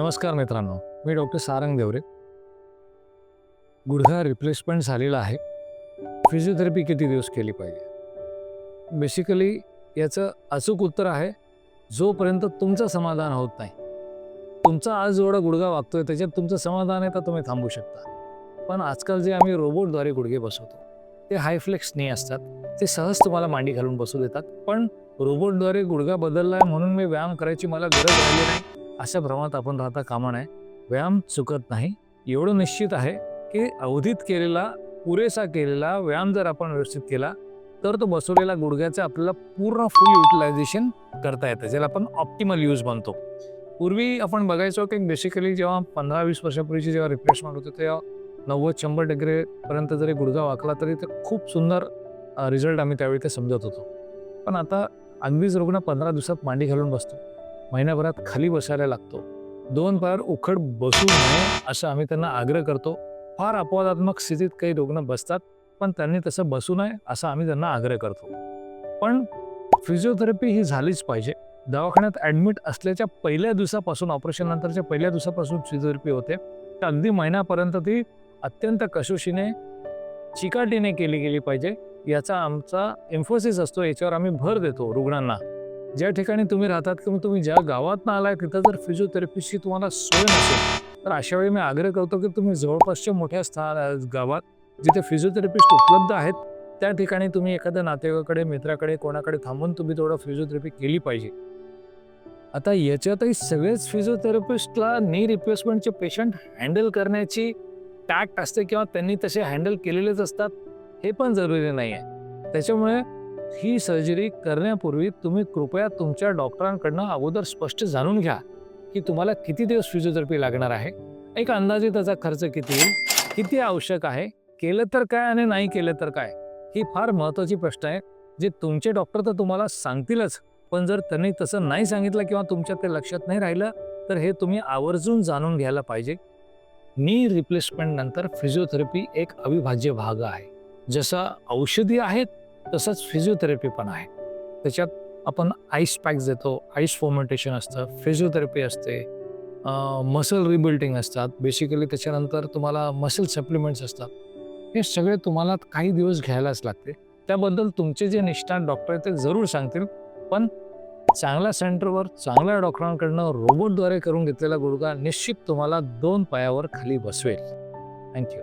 नमस्कार मित्रांनो मी डॉक्टर सारंग देवरे. गुडघा रिप्लेसमेंट झालेला आहे. फिजिओथेरपी किती दिवस केली पाहिजे? बेसिकली याचं अचूक उत्तर आहे जोपर्यंत तुमचं समाधान होत नाही. तुमचा आज जेवढा गुडघा वागतोय त्याच्यात तुमचं समाधान आहे तर तुम्ही थांबू शकता. पण आजकाल जे आम्ही रोबोटद्वारे गुडघे बसवतो ते हायफ्लेक्स नाही असतात. ते सहज तुम्हाला मांडी घालून बसू देतात. पण रोबोटद्वारे गुडघा बदलला आहे म्हणून मी व्यायाम करायची मला गरज राहिली नाही. अशा भ्रमात आपण राहता कामा नये. व्यायाम चुकत नाही. एवढं निश्चित आहे की अवधीत केलेला पुरेसा केलेला व्यायाम जर आपण व्यवस्थित केला तर तो बसवलेला गुडघ्याचा आपल्याला पूर्ण फुल युटिलायझेशन करता येतं ज्याला आपण ऑप्टिमल यूज म्हणतो. पूर्वी आपण बघायचो की बेसिकली जेव्हा पंधरा वीस वर्षापूर्वीची जेव्हा रिफ्रेशमेंट होते तेव्हा नव्वद शंभर डिग्रेपर्यंत जरी गुडघा वाकला तरी ते खूप सुंदर रिझल्ट आम्ही त्यावेळी ते समजत होतो. पण आता अगदीच रुग्ण पंधरा दिवसात मांडी घालून बसतो. महिन्याभरात खाली बसायला लागतो. दोन पायावर उखड बसू नये असं आम्ही त्यांना आग्रह करतो. फार अपवादात्मक स्थितीत काही रुग्ण बसतात पण त्यांनी तसं बसू नये असं आम्ही त्यांना आग्रह करतो. पण फिजिओथेरपी ही झालीच पाहिजे. दवाखान्यात ॲडमिट असल्याच्या पहिल्या दिवसापासून ऑपरेशन नंतरच्या पहिल्या दिवसापासून फिजिओथेरपी होते. तर अगदी महिन्यापर्यंत ती अत्यंत कसोशीने चिकाटीने केली गेली पाहिजे. याचा आमचा एम्फोसिस असतो याच्यावर आम्ही भर देतो रुग्णांना. ज्या ठिकाणी तुम्ही राहतात किंवा तुम्ही ज्या गावात आलाय तिथं जर फिजिओथेरपिस्टची तुम्हाला सोय नसेल तर अशा वेळी मी आग्रह करतो की तुम्ही जवळपासच्या मोठ्या स्थान गावात जिथे फिजिओथेरपिस्ट उपलब्ध आहेत त्या ठिकाणी तुम्ही एखाद्या नातेवाईकाकडे मित्राकडे कोणाकडे थांबून तुम्ही थोडं फिजिओथेरपी केली पाहिजे. आता याच्यातही सगळेच फिजिओथेरपिस्टला नी रिप्लेसमेंटचे पेशंट हँडल करण्याची टॅक्ट असते किंवा त्यांनी तसे हँडल केलेलेच असतात हे पण जरुरी नाही आहे त्याच्यामुळे ही सर्जरी करण्यापूर्वी तुम्ही कृपया तुमच्या डॉक्टरांकडनं अगोदर स्पष्ट जाणून घ्या की तुम्हाला किती दिवस फिजिओथेरपी लागणार आहे. एक अंदाजे त्याचा खर्च किती येईल? किती आवश्यक आहे? केलं तर काय आणि नाही केलं तर काय? ही फार महत्त्वाची प्रश्न आहे जे तुमचे डॉक्टर तर तुम्हाला सांगतीलच. पण जर त्यांनी तसं नाही सांगितलं किंवा तुमच्या ते लक्षात नाही राहिलं तर हे तुम्ही आवर्जून जाणून घ्यायला पाहिजे. नी रिप्लेसमेंट नंतर फिजिओथेरपी एक अविभाज्य भाग आहे. जसं औषधी आहेत तसंच फिजिओथेरपी पण आहे. त्याच्यात आपण आईस पॅक्स देतो आईस फॉर्मेंटेशन असतं फिजिओथेरपी असते मसल रिबिल्डिंग असतात. बेसिकली त्याच्यानंतर तुम्हाला मसल सप्लिमेंट्स असतात. हे सगळे तुम्हाला काही दिवस घ्यायलाच लागते. त्याबद्दल तुमचे जे निष्ठान डॉक्टर आहेत ते जरूर सांगतील. पण चांगल्या सेंटरवर चांगल्या डॉक्टरांकडनं रोबोटद्वारे करून घेतलेला गुडघा निश्चित तुम्हाला दोन पायावर खाली बसवेल. थँक्यू